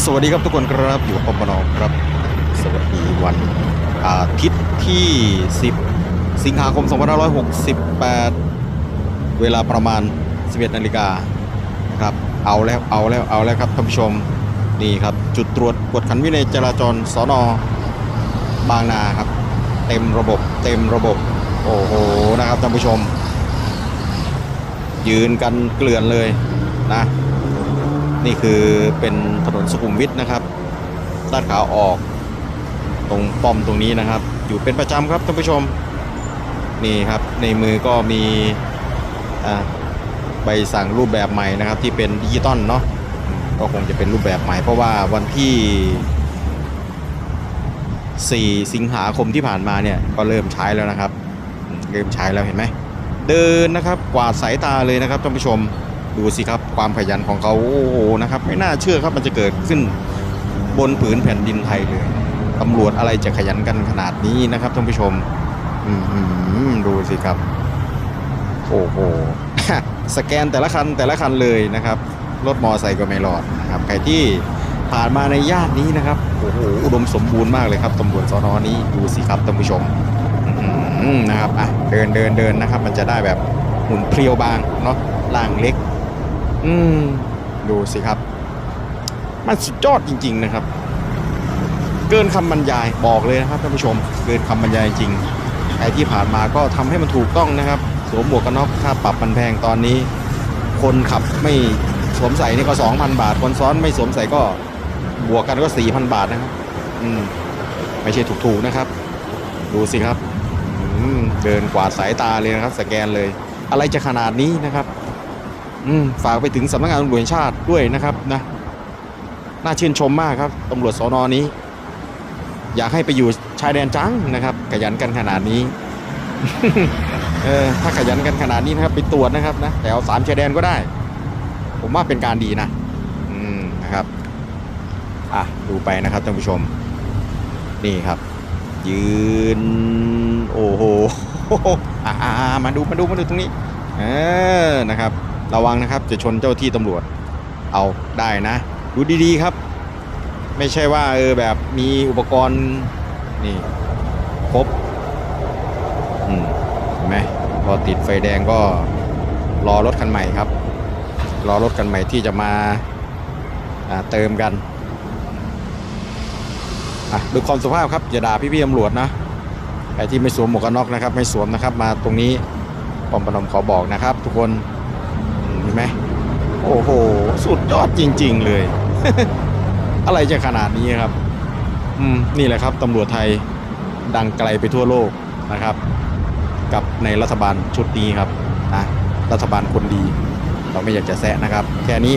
สวัสดีครับทุกคนครับอยู่กับปนครับ สวัสดีวันอาทิตย์ที่ 10 สิงหาคม 2568 เวลาประมาณ 11นาฬิกาครับเอาแล้วเอาแล้วเอาแล้วครับท่านผู้ชมนี่ครับ จุดตรวจกวดขันวินัยจราจรสอนอบางนาครับ เต็มระบบเต็มระบบ โอ้โหนะครับท่านผู้ชม ยืนกันเกลื่อนเลยนะ นี่คือเป็นถนนสุขุมวิทนะครับด้านขาออก ตรงป้อมตรงนี้นะครับ อยู่เป็นประจำครับท่านผู้ชมนี่ครับในมือก็มีใบสั่งรูปแบบใหม่นะครับ ที่เป็นดิจิตอลเนาะก็คงจะเป็นรูปแบบใหม่เพราะว่าวันที่ 4 สิงหาคมที่ผ่านมาเนี่ยก็เริ่มใช้แล้วนะครับ เริ่มใช้แล้วเห็นไหมเดินนะครับกวาดสายตาเลยนะครับท่านผู้ชม ดูสิครับความขยันของเขาโอ้โหนะครับ ไม่น่าเชื่อครับมันจะเกิดขึ้นบนผืนแผ่นดินไทยเลยตำรวจอะไรจะขยันกันขนาดนี้นะครับท่านผู้ชมดูสิครับ โอ้โหสแกนแต่ละคันแต่ละคันเลยนะครับ รถมอไซค์ก็ไม่รอดนะครับใครที่ผ่านมาในย่านนี้นะครับโอ้โหอุดมสมบูรณ์มากเลยครับตำรวจสอนอนี้ดูสิครับท่านผู้ชมอืมนะครับอะเดินเดินเดินนะครับ มันจะได้แบบหุ่นเพรียวบางเนาะล่างเล็ก อืม ดูสิครับ มันสุดยอดจริง ๆ นะครับ เกินคำบรรยายบอกเลยนะครับท่านผู้ชม เกินคำบรรยายจริงใครที่ผ่านมาก็ทำให้มันถูกต้องนะครับ สวมหมวกกันน็อกค่าปรับมันแพงตอนนี้ คนขับไม่สวมใส่นี่ก็ 2,000 บาท คนซ้อนไม่สวมใส่ก็บวกกันก็ 4,000 บาทนะครับ อืม ไม่ใช่ถูกๆนะครับ ดูสิครับเดินกวาดสายตาเลยนะครับ สแกนเลย อะไรจะขนาดนี้นะครับ ฝากไปถึงสำนักงานตำรวจชาติด้วยนะครับนะน่าชื่นชมมากครับตำรวจสอนอนี้ อยากให้ไปอยู่ชายแดนจังนะครับ ขยันกันขนาดนี้เออถ้าขยันกันขนาดนี้นะครับไปตรวจนะครับนะแถวสามชายแดนก็ได้ ผมว่าเป็นการดีนะ อืมนะครับอะดูไปนะครับท่านผู้ชม นี่ครับ ยืน โอ้โหอ่าอ่าอ่ามาดูมาดูมาดูตรงนี้ เออนะครับ ระวังนะครับจะชนเจ้าที่ตำรวจเอาได้นะ ดูดีๆครับ ไม่ใช่ว่าเออแบบมีอุปกรณ์นี่ครบอืมเห็นไหมพอติดไฟแดงก็รอรถคันใหม่ครับ รอรถคันใหม่ที่จะมาเติมกันอะดูความสุภาพครับอย่าด่าพี่ๆตำรวจนะใครที่ไม่สวมหมวกกันน็อกนะครับ ไม่สวมนะครับ มาตรงนี้ปอมปนมขอบอกนะครับ ทุกคน ไหมโอ้โห สุดยอดจริง ๆ เลย อะไรจะขนาดนี้ครับ อืม นี่แหละครับตำรวจไทยดังไกลไปทั่วโลกนะครับ กับในรัฐบาลชุดนี้ครับนะรัฐบาลคนดี เราไม่อยากจะแซะนะครับ แค่นี้